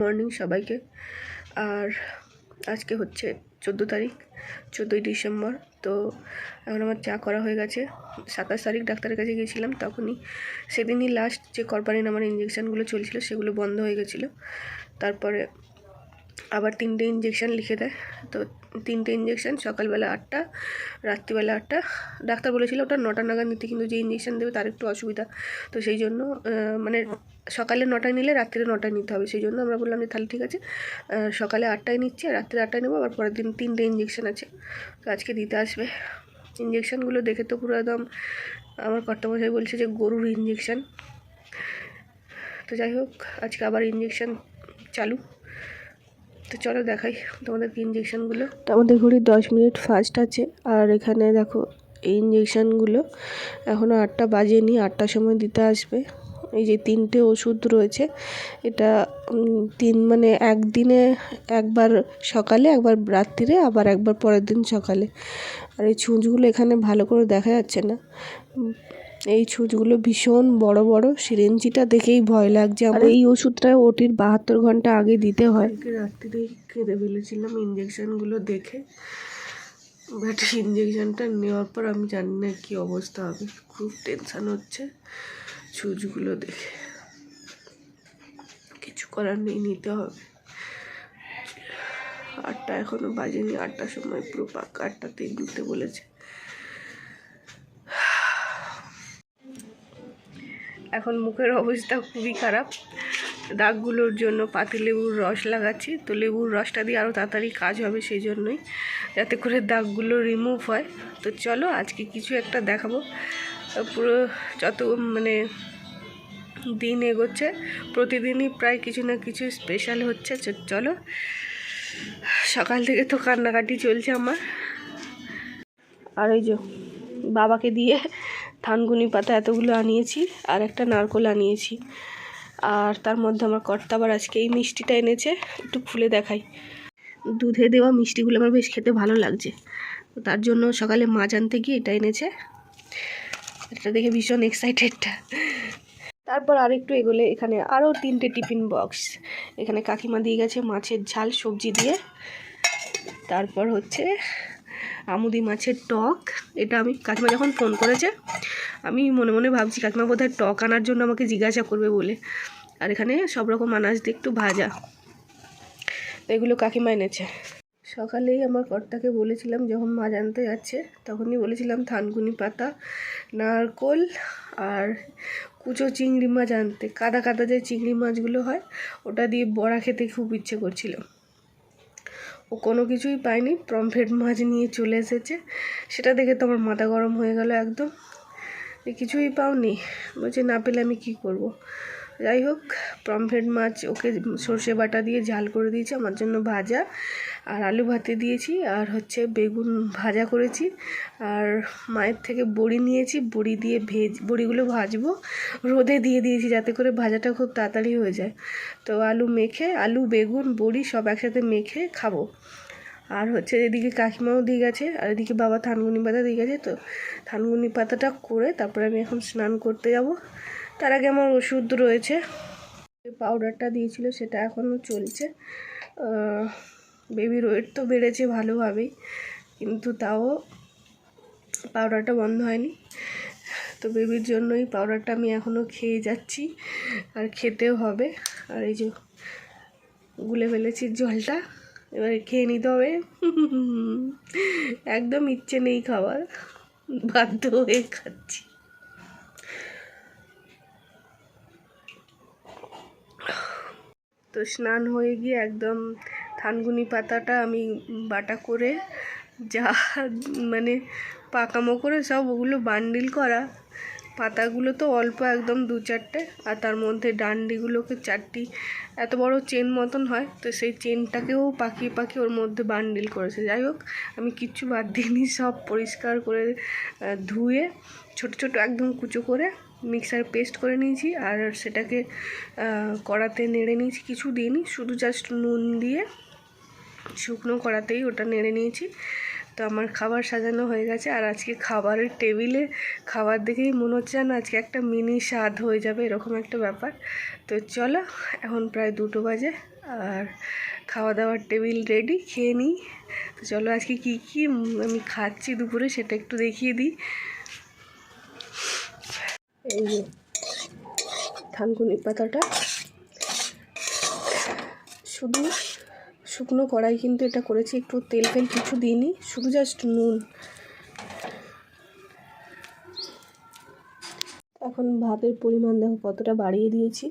Morning সবাইকে। আর আজকে হচ্ছে চোদ্দ তারিখ, চোদ্দোই ডিসেম্বর। তো এখন আমার চা করা হয়ে গেছে। সাতাশ তারিখ ডাক্তারের কাছে গিয়েছিলাম, তখনই সেদিনই লাস্ট যে করপারিন আমার ইঞ্জেকশানগুলো চলছিল, সেগুলো বন্ধ হয়ে গেছিল। তারপরে আবার তিনটে ইঞ্জেকশান লিখে দেয়। তো তিনটে ইঞ্জেকশান সকালবেলা আটটা, রাত্রিবেলা আটটা। ডাক্তার বলেছিল ওটা নটা নাগাদ নিতে, কিন্তু যে ইঞ্জেকশান দেবে তার একটু অসুবিধা। তো সেই জন্য মানে সকালে নটায় নিলে রাত্রে নটায় নিতে হবে। সেই জন্য আমরা বললাম যে তাহলে ঠিক আছে সকালে আটটায় নিচ্ছি, আর রাত্রে আটটায় নেব, আবার পরের দিন তিনটে ইঞ্জেকশান আছে। তো আজকে দিতে আসবে। ইঞ্জেকশানগুলো দেখে তো পুরো একদম আমার কর্তামশাই বলছে যে গরুর ইঞ্জেকশান তো যাই হোক, আজকে আবার ইঞ্জেকশান চালু। তো চলো দেখাই তোমাদেরকে ইঞ্জেকশানগুলো তো আমাদের ঘড়ি দশ মিনিট ফাস্ট আছে। আর এখানে দেখো, এই ইঞ্জেকশানগুলো এখনও আটটা বাজেনি, আটটার সময় দিতে আসবে। এই যে তিনটে ওষুধ রয়েছে, এটা তিন মানে একদিনে একবার সকালে, একবার রাত্রিরে, আবার একবার পরের দিন সকালে। আর এই ছুঁচগুলো এখানে ভালো করে দেখা যাচ্ছে না। এই ছুঁচগুলো ভীষণ বড় বড়। সিরেঞ্জিটা দেখেই ভয় লাগছে। আর এই ওষুধটা ওটির বাহাত্তর ঘণ্টা আগে দিতে হয়। রাত্রিরেই কেঁদে ফেলেছিলাম ইঞ্জেকশনগুলো দেখে। বাট ইঞ্জেকশনটা নেওয়ার পর আমি জানি না কী অবস্থা হবে। খুব টেনশান হচ্ছে ছুঁচগুলো দেখে। কিছু করার নেই নিতে হবে। আটটা এখনও বাজেনি আটটার সময় পুরো পাক্কা আটটাতেই দিতে বলেছে। এখন মুখের অবস্থা খুবই খারাপ। দাগগুলোর জন্য পাতিলেবুর রস লাগাচ্ছি। তো লেবুর রসটা দিয়ে আরও তাড়াতাড়ি কাজ হবে সেই জন্যই যাতে করে দাগগুলো রিমুভ হয়। তো চলো আজকে কিছু একটা দেখাবো। পুরো যত মানে দিন এগোচ্ছে, প্রতিদিনই প্রায় কিছু না কিছু স্পেশাল হচ্ছে। চলো, সকাল থেকে তো কান্নাকাটি চলছে আমার। আর ওই যে, বাবাকে দিয়ে থানকুনি পাতা এতগুলো আনিয়েছি আর একটা নারকোল আনিয়েছি। আর তার মধ্যে আমার কর্তা আবার আজকে এই মিষ্টিটা এনেছে, একটু খুলে দেখাই। দুধে দেওয়া মিষ্টিগুলো আমার বেশ খেতে ভালো লাগছে। তার জন্য সকালে মাছ আনতে গিয়ে এটা এনেছে। এটা দেখে ভীষণ এক্সাইটেডটা তারপর আরেকটু এগোলে এখানে আরও তিনটে টিফিন বক্স। এখানে কাকিমা দিয়ে গেছে মাছের ঝাল সবজি দিয়ে। তারপর হচ্ছে আমুদি মাছের টক। এটা আমি কাকিমা যখন ফোন করেছে আমি মনে মনে ভাবছি, কাকিমা বোধহয় টক আনার জন্য আমাকে জিজ্ঞাসা করবে বলে। আর এখানে সব রকম আনাজ দিয়ে একটু ভাজা। তো এগুলো কাকিমা এনেছে। সকালেই আমার কর্তাকে বলেছিলাম, যখন মাছ আনতে যাচ্ছে, তখনই বলেছিলাম থানকুনি পাতা, নারকোল আর কুচো চিংড়ি মাছ আনতে। কাদা কাদা যে চিংড়ি মাছগুলো হয়, ওটা দিয়ে বড়া খেতে খুব ইচ্ছে করছিল। ও কোনো কিছুই পায়নি প্রমফেট মাছ নিয়ে চলে এসেছে। সেটা দেখে তো আমার মাথা গরম হয়ে গেল একদম। কিছুই পাওনি। বলছে, না পেলে আমি কী করব। যাই হোক প্রমফেট মাছ ওকে সর্ষে বাটা দিয়ে ঝাল করে দিয়েছি, আমার জন্য ভাজা। আর আলু ভাতে দিয়েছি, আর হচ্ছে বেগুন ভাজা করেছি। আর মায়ের থেকে বড়ি নিয়েছি, বড়ি দিয়ে ভেজ, বড়িগুলো ভাজবো। রোদে দিয়ে দিয়েছি যাতে করে ভাজাটা খুব তাড়াতাড়ি হয়ে যায়। তো আলু মেখে, আলু, বেগুন, বড়ি সব একসাথে মেখে খাব। আর হচ্ছে এদিকে কাকিমাও দিয়ে গেছে, আর এদিকে বাবা থানগুনি পাতা দিয়ে গেছে, তো থানগুনি পাতাটা করে তারপরে আমি এখন স্নান করতে যাব। তার আগে আমার ওষুধ রয়েছে পাউডারটা দিয়েছিল সেটা এখনও চলছে। বেবির ওয়েট তো বেড়েছে ভালোভাবেই, কিন্তু তাও পাউডারটা বন্ধ হয়নি। তো বেবির জন্যই পাউডারটা আমি এখনও খেয়ে যাচ্ছি, আর খেতেও হবে। আর এই যে গুলে ফেলেছি জলটা এবারে খেয়ে নিতে হবে। একদম ইচ্ছে নেই খাবার। বাধ্য হয়ে খাচ্ছি। তো স্নান হয়ে গিয়ে একদম থানগুনি পাতাটা আমি বাটা করে যা মানে পাকামো করে সব ওগুলো বান্ডিল করা পাতাগুলো তো অল্প একদম দু চারটে, আর তার মধ্যে ডান্ডিগুলোকে চারটি, এত বড় চেন মতন হয়, তো সেই চেনটাকেও পাকিয়ে পাকিয়ে ওর মধ্যে বান্ডিল করেছে। যাই হোক, আমি কিচ্ছু বাদ দিইনি, সব পরিষ্কার করে ধুয়ে, ছোট ছোট একদম কুচো করে মিক্সার পেস্ট করে নিয়েছি, আর সেটাকে কড়াতে নেড়ে নিয়েছি। কিছু দিইনি, শুধু জাস্ট নুন দিয়ে শুকনো কড়াতেই ওটা নেড়ে নিয়েছি। তো আমার খাবার সাজানো হয়ে গেছে আর আজকে খাবারের টেবিলে খাবার দেখেই মনে হচ্ছে না আজকে একটা মিনি স্বাদ হয়ে যাবে, এরকম একটা ব্যাপার। তো চলো, এখন প্রায় দুটো বাজে আর খাওয়া দাওয়ার টেবিল রেডি খেয়ে নিই। তো চলো আজকে কী কী আমি খাচ্ছি দুপুরে সেটা একটু দেখিয়ে দিই। এই যে থানকুনি পাতাটা। শুধু শুকনো কড়াই কিন্তু এটা করেছি, একটু তেল ফেল কিছু দিইনি, শুধু জাস্ট নুন। এখন ভাতের পরিমাণ দেখো কতটা বাড়িয়ে দিয়েছি।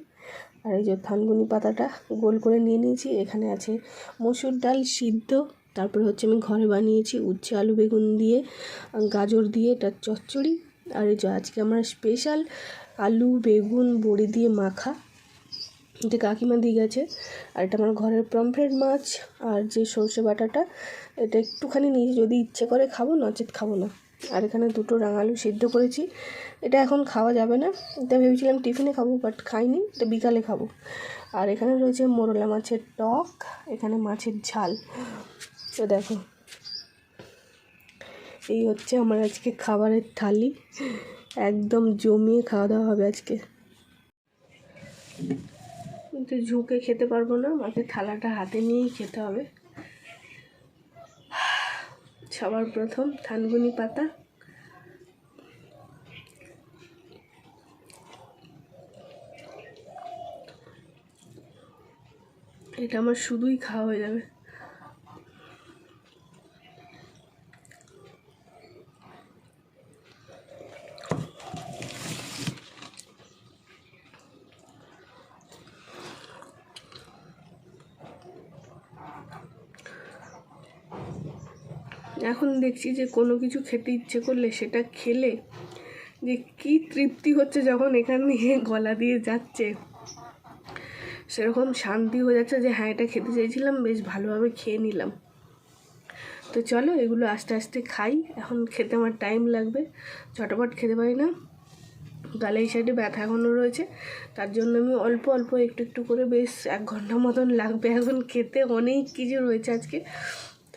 আর এই যে থানগুনি পাতাটা গোল করে নিয়ে নিয়েছি, এখানে আছে মসুর ডাল সিদ্ধ, তারপরে হচ্ছে আমি ঘরে বানিয়েছি উচ্ছে, আলু বেগুন দিয়ে, গাজর দিয়ে, এটা চচ্চড়ি। আর এই যে আজকে আমার স্পেশাল আলু, বেগুন, বড়ি দিয়ে মাখা। এটা কাকিমা দিয়ে গেছে। আর এটা আমার ঘরের পমফ্রেট মাছ আর যে সর্ষে বাটাটা, এটা একটুখানি নিয়ে যদি ইচ্ছে করে খাব, নচেত খাব না। আর এখানে দুটো রাঙালু সিদ্ধ করেছি। এটা এখন খাওয়া যাবে না। এটা ভেবেছিলাম টিফিনে খাব বাট খাইনি। এটা বিকালে খাব। আর এখানে রয়েছে মোরলা মাছের টক, এখানে মাছের ঝাল। তো দেখো, এই হচ্ছে আমার আজকে খাবারের থালি। একদম জমিয়ে খাওয়া দাওয়া হবে আজকে। কিন্তু ঝুঁকে খেতে পারব না। আমাকে থালাটা হাতে নিয়েই খেতে হবে। সবার প্রথম থানগুনি পাতা। এটা আমার শুধুই খাওয়া হয়ে যাবে এখন দেখছি যে কোনো কিছু খেতে ইচ্ছে করলে সেটা খেলে যে কি তৃপ্তি হচ্ছে যখন এখান দিয়ে গলা দিয়ে যাচ্ছে। সেরকম শান্তি হয়ে যাচ্ছে যে হ্যাঁ এটা খেতে চাইছিলাম বেশ ভালোভাবে খেয়ে নিলাম। তো চলো এগুলো আস্তে আস্তে খাই। এখন খেতে আমার টাইম লাগবে। চটপট খেতে পারি না। গালে এই সাইডে ব্যথা এখনও রয়েছে। তার জন্য আমি অল্প অল্প একটু একটু করে বেশ এক ঘণ্টা মতন লাগবে। এখন খেতে অনেক কিছু রয়েছে আজকে।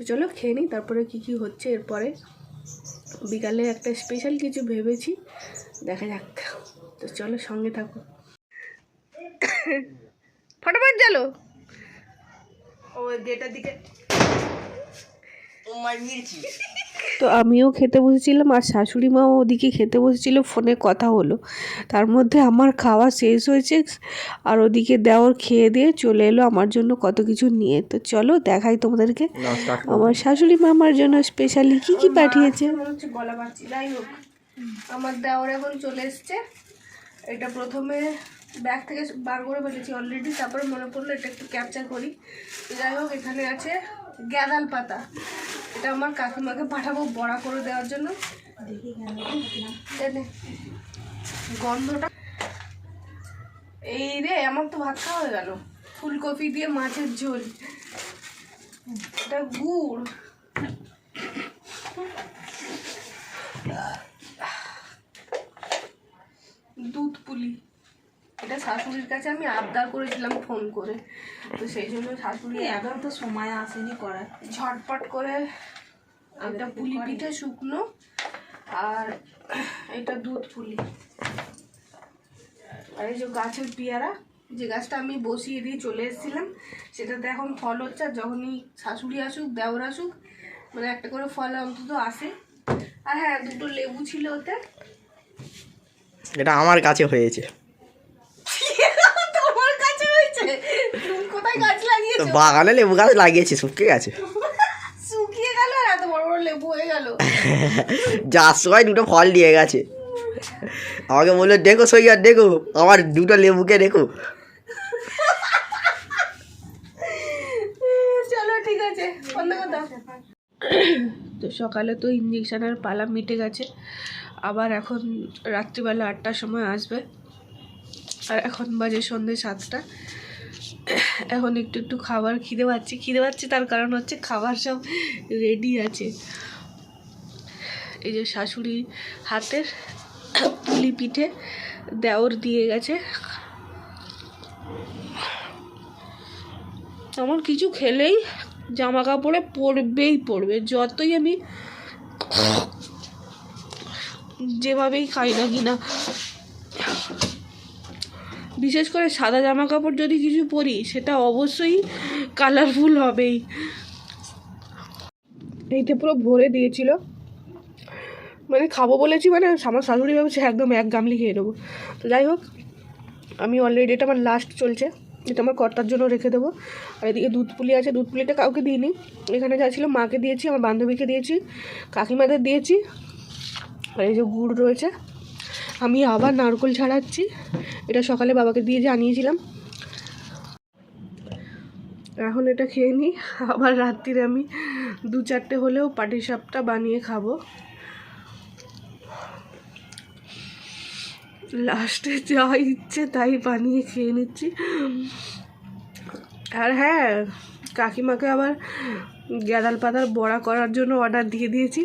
তো চলো খেয়ে নিই তারপরে কি কি হচ্ছে এরপরে। বিকালে একটা স্পেশাল কিছু ভেবেছি দেখা যাক। তো চলো সঙ্গে থাকো। ফটাফট চলো ও গেটার দিকে। তো আমিও খেতে বসেছিলাম আর শাশুড়ি মাও ওদিকে খেতে বসেছিল ফোনে কথা হলো। তার মধ্যে আমার খাওয়া শেষ হয়েছে আর ওদিকে দেওয়ার খেয়ে দিয়ে চলে এলো আমার জন্য কত কিছু নিয়ে। তো চলো দেখাই তোমাদেরকে। আমার শাশুড়ি মা আমার জন্য স্পেশালি কি কি পাঠিয়েছে? পাচ্ছি যাই হোক। আমার দেওয়ার এখন চলে এসছে। এটা প্রথমে ব্যাগ থেকে বার করে ফেলেছি অলরেডি তারপরে মনে পড়ল এটা একটু ক্যাপচার করি। যাই হোক এখানে আছে গ্যাদাল পাতা। এটা আমার কাকিমাকে পাঠাবো বড়া করে দেওয়ার জন্য। গন্ধটা। এই রে, আমার তো ভাত খাওয়া হয়ে গেল। ফুলকপি দিয়ে মাছের ঝোল। এটা গুড়। দুধ পুলি। এটা শাশুড়ির কাছে আমি আবদার করেছিলাম ফোন করে। তো সেই জন্য শাশুড়ি এখন তো সময় আসেনি করার। ঝটপট করে একটা পুলি পিঠে শুকনো আর এটা দুধ পুলি। আর এই যে গাছের পেয়ারা যে গাছটা আমি বসিয়ে দিয়ে চলে এসেছিলাম সেটাতে এখন ফল হচ্ছে আর যখনই শাশুড়ি আসুক দেওর আসুক মানে একটা করে ফল অন্তত আসে। আর হ্যাঁ দুটো লেবু ছিল ওতে। এটা আমার কাছে হয়েছে তোমার কাছে হয়েছে তুমি কোথায় গাছ তো বাগানে লেবু গাছ লাগিয়েছি শুকিয়ে গেছে। শুকিয়ে গেল আর এত বড় বড় লেবু হয়ে গেল। যার সময় দুটো ফল দিয়ে গেছে। আমাকে বলল দেখো সৈয়ার দেখো আমার দুটো লেবুকে দেখো। চলো ঠিক আছে বন্ধ করে তো সকালে তো ইঞ্জেকশনের পালা মিটে গেছে। আবার এখন রাত্রিবেলা আটটার সময় আসবে। আর এখন বাজে সন্ধ্যে সাতটা। এখন একটু একটু খাবার খিদে পাচ্ছি। খিদে পাচ্ছি তার কারণ হচ্ছে খাবার সব রেডি আছে। এই যে শাশুড়ি হাতের পুলি পিঠে দেওর দিয়ে গেছে। এমন কিছু খেলেই জামা কাপড়ে পরবেই পরবে যতই আমি যেভাবেই খাই না কিনা বিশেষ করে সাদা জামা কাপড় যদি কিছু পরি, সেটা অবশ্যই কালারফুল হবেই। এইটা পুরো ভরে দিয়েছিল। মানে খাব বলেছি মানে আমার শাশুড়ি ভেবেছে একদম এক গামলি খেয়ে নেব। তো যাই হোক, আমি অলরেডি এটা আমার লাস্ট চলছে। এটা আমার কর্তার জন্য রেখে দেবো। আর এদিকে দুধ পুলি আছে, দুধ পুলিটা কাউকে দিইনি। এখানে যা ছিল মাকে দিয়েছি, আমার বান্ধবীকে দিয়েছি, কাকিমাদের দিয়েছি। আর এই যে গুড় রয়েছে আমি আবার নারকোল ছাড়াচ্ছি। এটা সকালে বাবাকে দিয়ে জানিয়েছিলাম। এখন এটা খেয়ে নিই। আবার রাত্রিরে আমি দু চারটে হলেও পাটিসাপটা বানিয়ে খাব। লাস্টে যা ইচ্ছে তাই বানিয়ে খেয়ে নিচ্ছি। আর হ্যাঁ কাকিমাকে আবার গ্যাদাল পাতার বড়া করার জন্য অর্ডার দিয়ে দিয়েছি।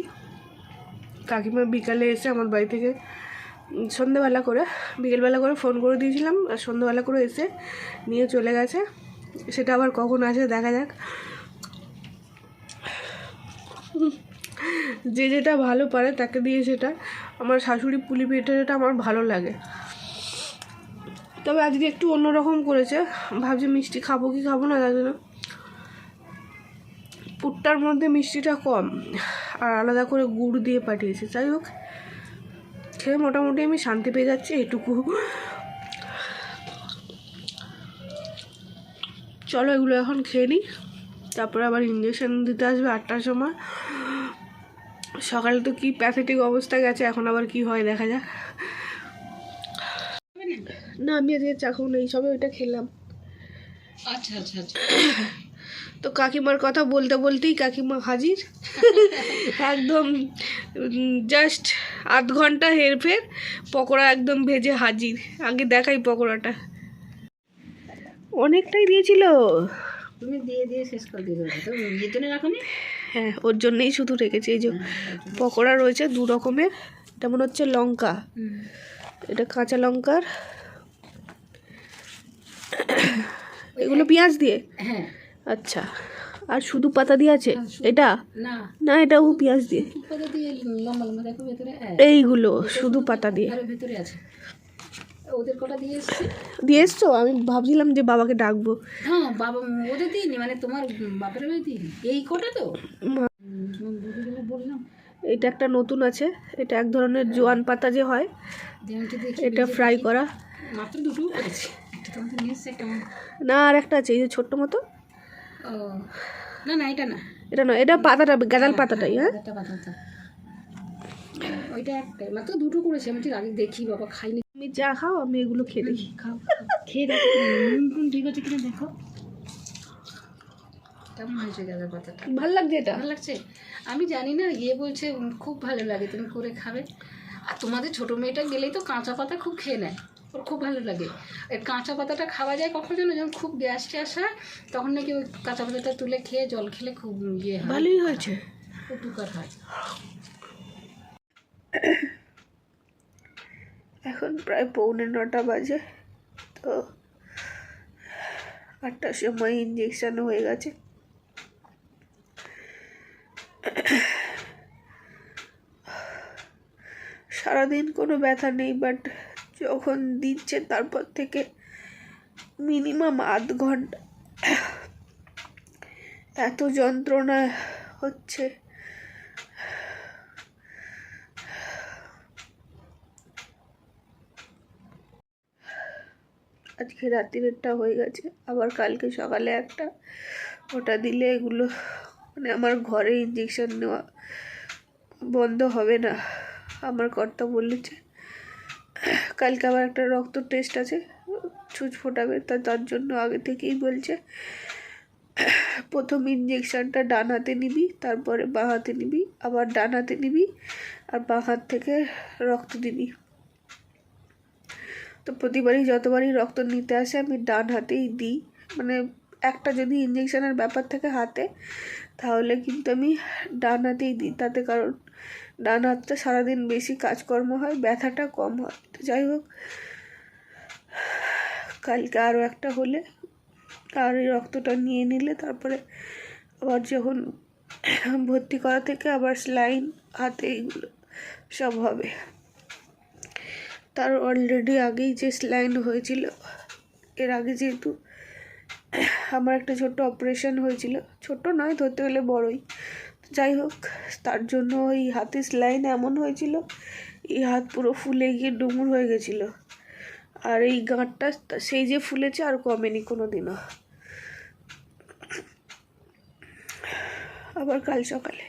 কাকিমা বিকালে এসে আমার বাড়ি থেকে উম, সন্ধেবেলা করে বিকেলবেলা করে ফোন করে দিয়েছিলাম আর সন্ধেবেলা করে এসে নিয়ে চলে গেছে। সেটা আবার কখন আসে দেখা যাক। যে যেটা ভালো পারে তাকে দিয়ে সেটা। আমার শাশুড়ি পুলি পিঠাটা আমার ভালো লাগে। তবে আজকে একটু অন্যরকম করেছে। ভাবছি মিষ্টি খাব কি খাব না তার পুটটার মধ্যে মিষ্টিটা কম আর আলাদা করে গুড় দিয়ে পাঠিয়েছে। যাই হোক খেয়ে মোটামুটি আমি শান্তি পেয়ে যাচ্ছি, এটুকু। চলো এগুলো এখন খেয়ে নিই। তারপরে আবার ইঞ্জেকশন দিতে আসবে আটটার সময়। সকালে তো কি প্যাথেটিক অবস্থা গেছে, এখন আবার কি হয় দেখা যাক। না, আমি আজকে চা খাব এই সবে ওইটা খেলাম। আচ্ছা আচ্ছা আচ্ছা। তো কাকিমার কথা বলতে বলতেই কাকিমা হাজির। একদম জাস্ট আধ ঘণ্টা হেরফের পকোড়া একদম ভেজে হাজির। আগে দেখাই পকোড়াটা। অনেকটাই দিয়েছিল। তুমি দিয়ে দিয়ে শেষ করে দিয়ে হ্যাঁ ওর জন্যই শুধু রেখেছি। এই যে পকোড়া রয়েছে দু রকমের। তেমন হচ্ছে লঙ্কা। এটা কাঁচা লঙ্কার। এগুলো পেঁয়াজ দিয়ে? হ্যাঁ। আচ্ছা। আর শুধু পাতা দিয়ে আছে? এটা? না। না এটাও পেঁয়াজ দিয়ে। হ্যাঁ, এইগুলো শুধু পাতা দিয়ে। আরও ওদের কটা দিয়ে এসছি? দিয়ে এসছো? আমি ভাবছিলাম যে বাবাকে ডাকবো। হ্যাঁ বাবা ওদের দিইনি মানে তোমার বাপের বাড়ি দিইনি। এই কটা তো? মা- হুম, তোমার দিদিগুলো বললাম। এটা একটা নতুন আছে। এটা এক ধরনের জোয়ান পাতা যে হয়। এটা ফ্রাই করা। মাত্র দুটো না আর একটা আছে এই যে ছোট্ট মতো। ও। না না এটা না। এটা এটা পাতাটা গাঁদাল পাতাটাই হ্যাঁ একটা ওইটা একটাই মাত্র দুটো করেছি আমি ঠিক আগে দেখি বাবা খাইনি। তুমি যা খাও আমি এগুলো খেয়ে দেখি। খাও খেয়ে দেখো নুন ঠিক আছে কিনা দেখো। কেমন হয়েছে গাঁদা পাতাটা? ভালো লাগছে এটা? ভালো লাগছে? আমি জানি না ইয়ে বলছে খুব ভালো লাগে তুমি করে খাবে। আর তোমাদের ছোট মেয়েটা গেলেই তো কাঁচা পাতা খুব খেয়ে নেয়। ওর খুব ভালো লাগে। এই কাঁচা পাতাটা খাওয়া যায় কখন যেন যখন খুব গ্যাস ট্যাস হয় তখন নাকি ওই কাঁচা পাতাটা তুলে খেয়ে জল খেলে খুব ইয়ে হয়। ভালোই হয়েছে। উপকার হয়। এখন প্রায় পৌনে নটা বাজে তো আটটার সময় ইঞ্জেকশন হয়ে গেছে। সারাদিন কোনো ব্যথা নেই বাট যখন দিচ্ছে, তারপর থেকে মিনিমাম আধ ঘণ্টা। এত যন্ত্রণা হচ্ছে। আজকে রাত্রিরেরটা হয়ে গেছে, আবার কালকে সকালে একটা। ওটা দিলে এগুলো মানে আমার ঘরে ইঞ্জেকশন নেওয়া বন্ধ হবে না। আমার কর্তা বলেছে কালকে আবার একটা রক্ত টেস্ট আছে ছুঁচ ফোটাবে, তা তার জন্য আগে থেকেই বলছে, প্রথম ইঞ্জেকশানটা ডান হাতে নিবি, তারপরে বাঁ হাতে নিবি, আবার ডান হাতে নিবি, আর বাঁ হাত থেকে রক্ত দিবি। তো প্রতিবারই যতবারই রক্ত নিতে আসে, আমি ডান হাতেই দিই। মানে একটা যদি ইঞ্জেকশানের ব্যাপার থাকে হাতে, তাহলে কিন্তু আমি ডান হাতেই দিই, তাতে কারণ ডান হাতটা সারাদিন বেশি কাজকর্ম হয়, ব্যথাটা কম হয়। তো যাই হোক, কালকে আরও একটা হলে আর এই রক্তটা নিয়ে নিলে তারপরে আবার যখন ভর্তি করা থেকে আবার স্লাইন হাতে এইগুলো সব হবে। তার অলরেডি আগেই যে স্লাইন হয়েছিল, এর আগে যেহেতু আমার একটা ছোট্ট অপারেশন হয়েছিল ছোট নয়, ধরতে গেলে বড়ই। যাই হোক, তার জন্য ওই হাতে স্লাইন এমন হয়েছিল, এই হাত পুরো ফুলে গিয়ে ডুমুর হয়ে গেছিল। আর এই গাঁটটা, সেই যে ফুলেছে আর কমেনি কোনো দিনও আবার কাল সকালে।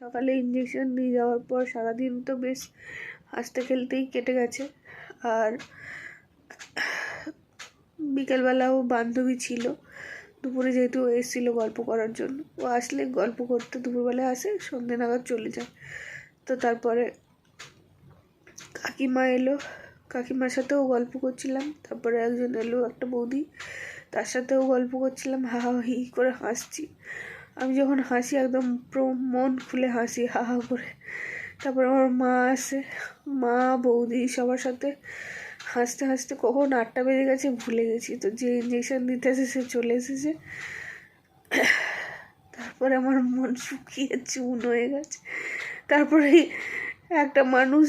সকালে ইঞ্জেকশন নিয়ে যাওয়ার পর সারাদিন তো বেশ হাসতে খেলতেই কেটে গেছে। আর বিকেলবেলাও বান্ধবী ছিল। দুপুরে যেহেতু ও এসেছিল গল্প করার জন্য। ও আসলে গল্প করতে দুপুরবেলায় আসে সন্ধ্যে নাগাদ চলে যায়। তো তারপরে কাকিমা এলো। কাকিমার সাথেও গল্প করছিলাম। তারপরে একজন এলো একটা বৌদি। তার সাথেও গল্প করছিলাম। হা হা করে হাসছি। আমি যখন হাসি একদম মন খুলে হাসি, হা হা করে। তারপর আমার মা আসে। মা, বৌদি সবার সাথে হাসতে হাসতে কখন আটটা বেজে গেছে ভুলে গেছি। তো যে ইঞ্জেকশন দিতে এসে সে চলে এসেছে। তারপরে আমার মন শুকিয়ে চুন হয়ে গেছে। তারপরে একটা মানুষ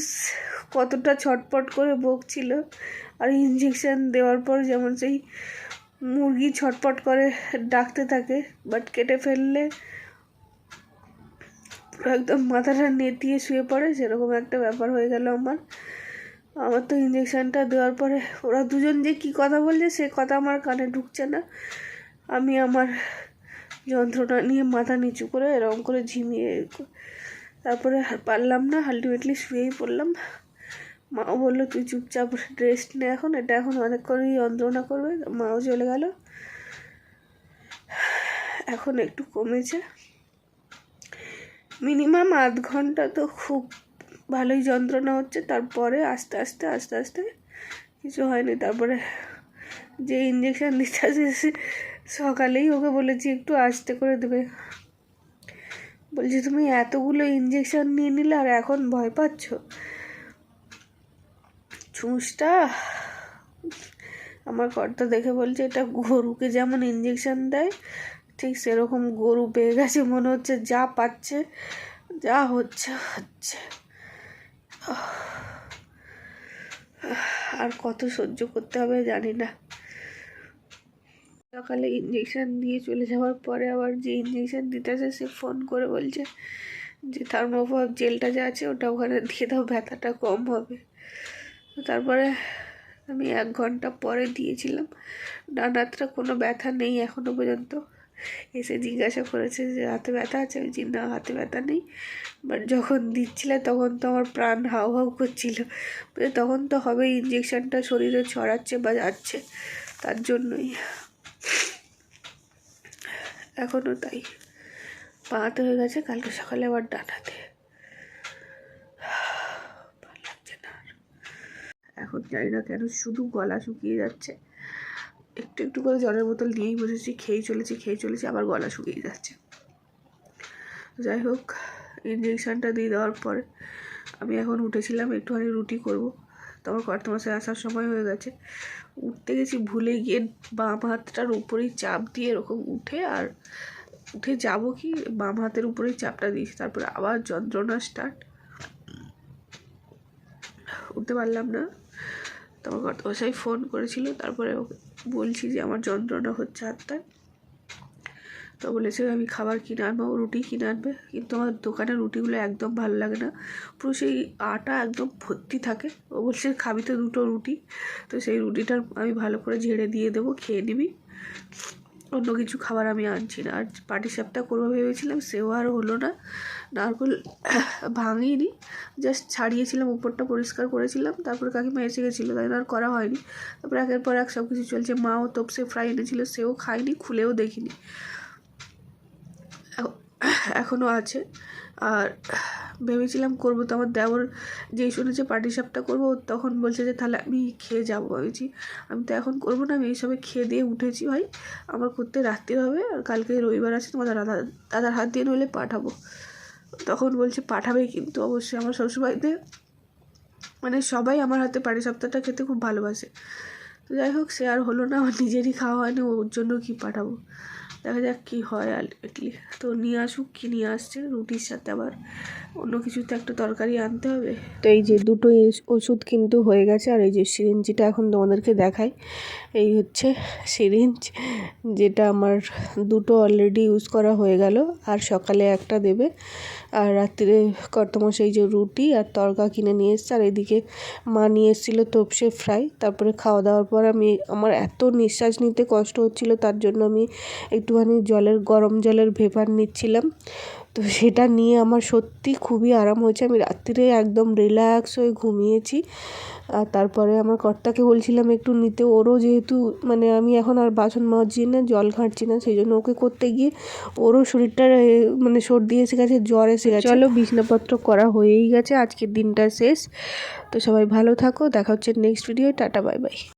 কতটা ছটপট করে বকছিল। আর ইঞ্জেকশন দেওয়ার পর যেমন সেই মুরগি ছটপট করে ডাকতে থাকে বাট কেটে ফেললে একদম মাথাটা নেতিয়ে শুয়ে পড়ে, সেরকম একটা ব্যাপার হয়ে গেল আমার। আমার তো ইঞ্জেকশনটা দেওয়ার পরে ওরা দুজন যে কী কথা বলছে, সে কথা আমার কানে ঢুকছে না। আমি আমার যন্ত্রণা নিয়ে মাথা নিচু করে এরকম করে ঝিমিয়ে তারপরে পারলাম না আলটিমেটলি শুয়েই পড়লাম। মাও বলল, তুই চুপচাপ রেস্ট নে এখন, এটা এখন অনেকক্ষণই যন্ত্রণা করবে। মাও চলে গেল। এখন একটু কমেছে। মিনিমাম আধ ঘণ্টা তো খুব ভালোই যন্ত্রণা হচ্ছে, তারপরে আস্তে আস্তে আস্তে আস্তে কিছু হয়নি। তারপরে যে ইঞ্জেকশান দিতে আসে সকালেই ওকে বলেছি, একটু আস্তে করে দেবে। বলছি, তুমি এতগুলো ইঞ্জেকশন নিয়ে নিলে আর এখন ভয় পাচ্ছ? চুঁচটা আমার কর্তা দেখে বলছে, এটা গরুকে যেমন ইঞ্জেকশান দেয়, ঠিক সেরকম গরু পেয়ে গেছে, মনে হচ্ছে যা পাচ্ছে, যা হচ্ছে হচ্ছে। আর কত সহ্য করতে হবে জানি না। সকালে ইঞ্জেকশান দিয়ে চলে যাওয়ার পরে আবার যে ইঞ্জেকশান দিতে আসে সে ফোন করে বলছে যে থার্মোফার জেলটা যা আছে ওটা ওখানে দিয়ে দাও, ব্যথাটা কম হবে। তারপরে আমি এক ঘণ্টা পরে দিয়েছিলাম। ডান হাতটা কোনো ব্যথা নেই এখনও পর্যন্ত। এসে জিজ্ঞাসা করেছে যে হাতে ব্যথা আছে? আমি বলছি, না হাতে ব্যথা নেই। বাট যখন দিচ্ছিলে তখন তো আমার প্রাণ হাউ হাউ করছিল। তখন তো হবে ইঞ্জেকশনটা শরীরে ছড়াচ্ছে বা যাচ্ছে তার জন্যই। এখনও তাই। পাতে হয়ে গেছে কালকে সকালে আবার ডানাতে। এখন জানি না কেন শুধু গলা শুকিয়ে যাচ্ছে। একটু একটু করে জলের বোতল নিয়েই বসেছি, খেয়েই চলেছি খেয়ে চলেছি, আবার গলা শুকিয়ে যাচ্ছে। যাই হোক ইঞ্জেকশনটা দিয়ে দেওয়ার পরে আমি এখন উঠেছিলাম, একটুখানি রুটি করব। তোমার কর্তমাসে আসার সময় হয়ে গেছে। উঠতে গেছি, ভুলে গিয়ে বাম হাতটার উপরেই চাপ দিয়ে এরকম উঠে আর উঠে যাব কি? বাম হাতের উপরেই চাপটা দিয়েছি, তারপরে আবার যন্ত্রণা স্টার্ট উঠতে পারলাম না। তোমার কর্তবাসাই ফোন করেছিল, তারপরে ওকে বলছি যে আমার যন্ত্রণা হচ্ছে হাতটায় তো বলেছে, আমি খাবার কিনে আনব, রুটি কিনে আনবে। কিন্তু আমার দোকানের রুটিগুলো একদম ভালো লাগে না। পুরো সেই আটা একদম ভর্তি থাকে। ও বলছে, খাবি তো দুটো রুটি। তো সেই রুটিটা আমি ভালো করে ঝেড়ে দিয়ে দেবো, খেয়ে নিবি। অন্য কিছু খাবার আমি আনছি না। আর পাটি সাপটা করব ভেবেছিলাম, সেও আর হলো না। নারকোল ভাঙিনি জাস্ট ছাড়িয়েছিলাম, উপরটা পরিষ্কার করেছিলাম, তারপরে কাকিমা এসে গেছিল, তাই আর করা হয়নি। তারপরে একের পর এক সব কিছু চলছে। মাও তোপসে ফ্রাই এনেছিলো, সেও খায়নি, খুলেও দেখিনি। এখনও আছে। আর ভেবেছিলাম করব তো, আমার দেওর যেই শুনেছে পাটি সাপটা করব তখন বলছে যে, তাহলে আমি খেয়ে যাব, ভেবেছি। আমি তো এখন করব না, আমি এইসবে খেয়ে দিয়ে উঠেছি ভাই। আমার করতে রাত্রি হবে, আর কালকে রবিবার আছে, তোমাদের দাদা, দাদার হাত দিয়ে নইলে পাঠাবো। তখন বলছে, পাঠাবে কিন্তু অবশ্যই। আমার শ্বশুরবাড়িতে মানে সবাই আমার হাতে পাটি সপ্তাহটা খেতে খুব ভালোবাসে। তো যাই হোক, সে আর হলো না। আমার নিজেরই খাওয়া হয়নি, ওর জন্য কি পাঠাবো? দেখা যাক কী হয় আলটিমেটলি তো নিয়ে আসুক, কী নিয়ে আসছে, রুটির সাথে আবার অন্য কিছু তো একটা তরকারি আনতে হবে। তো এই যে দুটো ওষুধ কিন্তু হয়ে গেছে, আর এই যে সিরিঞ্জিটা এখন তোমাদেরকে দেখাই। এই হচ্ছে সিরিঞ্জ, যেটা আমার দুটো অলরেডি ইউজ করা হয়ে গেল, আর সকালে একটা দেবে। আর রাত্রিরে কর্তমশাই যে রুটি আর তরকা কিনে নিয়ে এসছে, আর এদিকে মা নিয়ে এসেছিল তোপসে ফ্রাই তারপরে খাওয়া দাওয়ার পর আমি আমার এত নিঃশ্বাস নিতে কষ্ট হচ্ছিল, তার জন্য আমি একটুখানি জলের, গরম জলের ভেপার নিচ্ছিলাম। তো সেটা নিয়ে আমার সত্যি খুবই আরাম হয়েছে। আমি রাত্রিরে একদম রিল্যাক্স হয়ে ঘুমিয়েছি। আর তারপরে আমার কর্তাকে বলছিলাম একটু নিতে। ওরও যেহেতু মানে আমি এখন আর বাসন মাজছি না, জল ঘাঁটছি না, সেই জন্য ওকে করতে গিয়ে ওরও শরীরটা মানে সর্দি এসে গেছে, জ্বর এসে গেছে। চলো বিছনাপত্র করা হয়েই গেছে, আজকের দিনটা শেষ। তো সবাই ভালো থাকো, দেখা হচ্ছে next video tata bye by